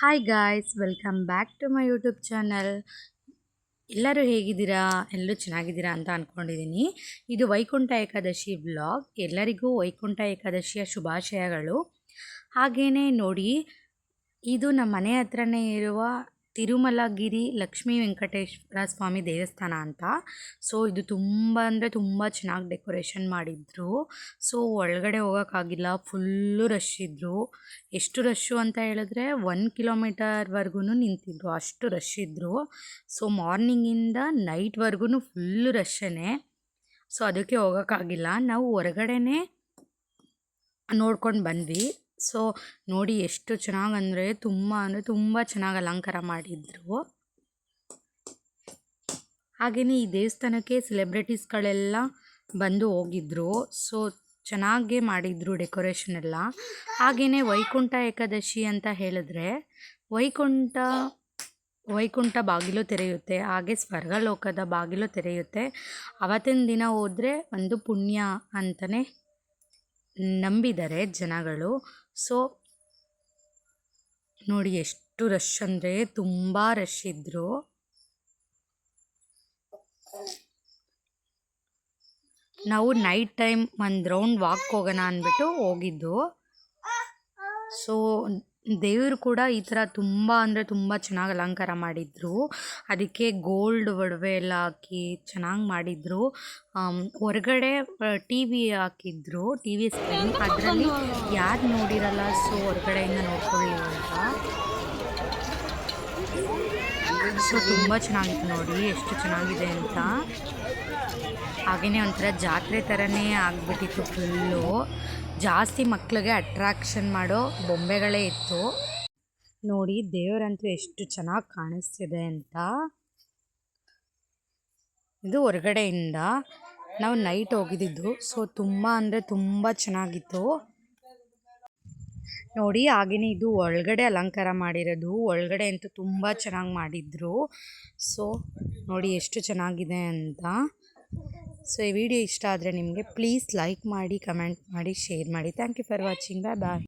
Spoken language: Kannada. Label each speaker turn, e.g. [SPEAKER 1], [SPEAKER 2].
[SPEAKER 1] Hi guys welcome back to my YouTube channel ಎಲ್ಲರೂ ಹೇಗಿದ್ದೀರಾ? ಎಲ್ಲರೂ ಚೆನ್ನಾಗಿದ್ದೀರಾ ಅಂತ ಅಂದ್ಕೊಂಡಿದ್ದೀನಿ ಇದು ವೈಕುಂಠ ಏಕಾದಶಿ ಬ್ಲಾಗ್ ಎಲ್ಲರಿಗೂ ವೈಕುಂಠ ಏಕಾದಶಿಯ ಶುಭಾಶಯಗಳು. ಹಾಗೆಯೇ ನೋಡಿ, ಇದು ನಮ್ಮ ಮನೆ ಹತ್ರನೇ ಇರುವ ತಿರುಮಲಗಿರಿ ಲಕ್ಷ್ಮೀ ವೆಂಕಟೇಶ್ವರ ಸ್ವಾಮಿ ದೇವಸ್ಥಾನ ಅಂತ. ಸೊ, ಇದು ತುಂಬ ಅಂದರೆ ತುಂಬ ಚೆನ್ನಾಗಿ ಡೆಕೋರೇಷನ್ ಮಾಡಿದ್ರು. ಸೊ, ಒಳಗಡೆ ಹೋಗೋಕ್ಕಾಗಿಲ್ಲ, ಫುಲ್ಲು ರಶ್ ಇದ್ದರು ಎಷ್ಟು ರಶ್ಶು ಅಂತ ಹೇಳಿದ್ರೆ ಒನ್ ಕಿಲೋಮೀಟರ್ವರೆಗೂ ನಿಂತಿದ್ರು, ಅಷ್ಟು ರಶ್ ಇದ್ದರು ಸೊ, ಮಾರ್ನಿಂಗಿಂದ ನೈಟ್ವರೆಗೂ ಫುಲ್ಲು ರಶ್ಶೇ ಸೊ, ಅದಕ್ಕೆ ಹೋಗೋಕ್ಕಾಗಿಲ್ಲ. ನಾವು ಹೊರಗಡೆನೇ ನೋಡ್ಕೊಂಡು ಬಂದ್ವಿ. ಸೊ, ನೋಡಿ ಎಷ್ಟು ಚೆನ್ನಾಗಿ ಅಂದರೆ ತುಂಬ ಅಂದರೆ ತುಂಬ ಚೆನ್ನಾಗಿ ಅಲಂಕಾರ ಮಾಡಿದ್ರು. ಹಾಗೆಯೇ ಈ ದೇವಸ್ಥಾನಕ್ಕೆ ಸೆಲೆಬ್ರಿಟೀಸ್ಗಳೆಲ್ಲ ಬಂದು ಹೋಗಿದ್ರು. ಸೊ, ಚೆನ್ನಾಗೇ ಮಾಡಿದ್ರು ಡೆಕೋರೇಷನ್ ಎಲ್ಲ. ಹಾಗೆಯೇ ವೈಕುಂಠ ಏಕಾದಶಿ ಅಂತ ಹೇಳಿದ್ರೆ, ವೈಕುಂಠ ವೈಕುಂಠ ಬಾಗಿಲು ತೆರೆಯುತ್ತೆ, ಹಾಗೆ ಸ್ವರ್ಗಲೋಕದ ಬಾಗಿಲು ತೆರೆಯುತ್ತೆ. ಅವತ್ತಿನ ದಿನ ಹೋದರೆ ಒಂದು ಪುಣ್ಯ ಅಂತಲೇ ನಂಬಿದ್ದಾರೆ ಜನಗಳು. ಸೊ, ನೋಡಿ ಎಷ್ಟು ರಶ್ ಅಂದರೆ ತುಂಬ ರಶ್ ಇದ್ದರು ನಾವು ನೈಟ್ ಟೈಮ್ ಒಂದು ರೌಂಡ್ ವಾಕ್ ಹೋಗೋಣ ಅಂದ್ಬಿಟ್ಟು ಹೋಗಿದ್ದು. ಸೊ ದೇವರು ಕೂಡ ಈ ಥರ ತುಂಬ ಅಂದರೆ ತುಂಬ ಚೆನ್ನಾಗಿ ಅಲಂಕಾರ ಮಾಡಿದ್ರು. ಅದಕ್ಕೆ ಗೋಲ್ಡ್ ಒಡವೆ ಎಲ್ಲ ಹಾಕಿ ಚೆನ್ನಾಗಿ ಮಾಡಿದ್ರು. ಹೊರಗಡೆ ಟಿ ವಿ ಹಾಕಿದ್ರು. ಟಿ ವಿ ಸ್ಕ್ರೀನ್ ಅದರಲ್ಲಿ ಯಾರು ನೋಡಿರಲ್ಲ? ಸೊ, ಹೊರಗಡೆಯಿಂದ ನೋಡ್ಕೊಳ್ಳಿ ಅಂತ. ಸೊ, ತುಂಬ ಚೆನ್ನಾಗಿತ್ತು ನೋಡಿ, ಎಷ್ಟು ಚೆನ್ನಾಗಿದೆ ಅಂತ. ಹಾಗೆಯೇ ಒಂಥರ ಜಾತ್ರೆ ಥರನೇ ಆಗಿಬಿಟ್ಟಿತ್ತು ಫುಲ್ಲು ಜಾಸ್ತಿ ಮಕ್ಕಳಿಗೆ ಅಟ್ರಾಕ್ಷನ್ ಮಾಡೋ ಬೊಂಬೆಗಳೇ ಇತ್ತು. ನೋಡಿ, ದೇವರಂತೂ ಎಷ್ಟು ಚೆನ್ನಾಗಿ ಕಾಣಿಸ್ತಿದೆ ಅಂತ. ಇದು ಹೊರಗಡೆಯಿಂದ ನಾವು ನೈಟ್ ಹೋಗಿದ್ದಿದ್ದು ಸೊ, ತುಂಬ ಅಂದರೆ ತುಂಬ ಚೆನ್ನಾಗಿತ್ತು. ನೋಡಿ ಹಾಗೆಯೇ ಇದು ಒಳಗಡೆ ಅಲಂಕಾರ ಮಾಡಿರೋದು. ಒಳಗಡೆ ಅಂತೂ ತುಂಬ ಚೆನ್ನಾಗಿ ಮಾಡಿದ್ರು. ಸೊ ನೋಡಿ ಎಷ್ಟು ಚೆನ್ನಾಗಿದೆ ಅಂತ. ಸೊ ಈ ವಿಡಿಯೋ ಇಷ್ಟ ಆದರೆ ನಿಮಗೆ ಪ್ಲೀಸ್ ಲೈಕ್ ಮಾಡಿ ಕಮೆಂಟ್ ಮಾಡಿ ಶೇರ್ ಮಾಡಿ. Thank you for watching bye bye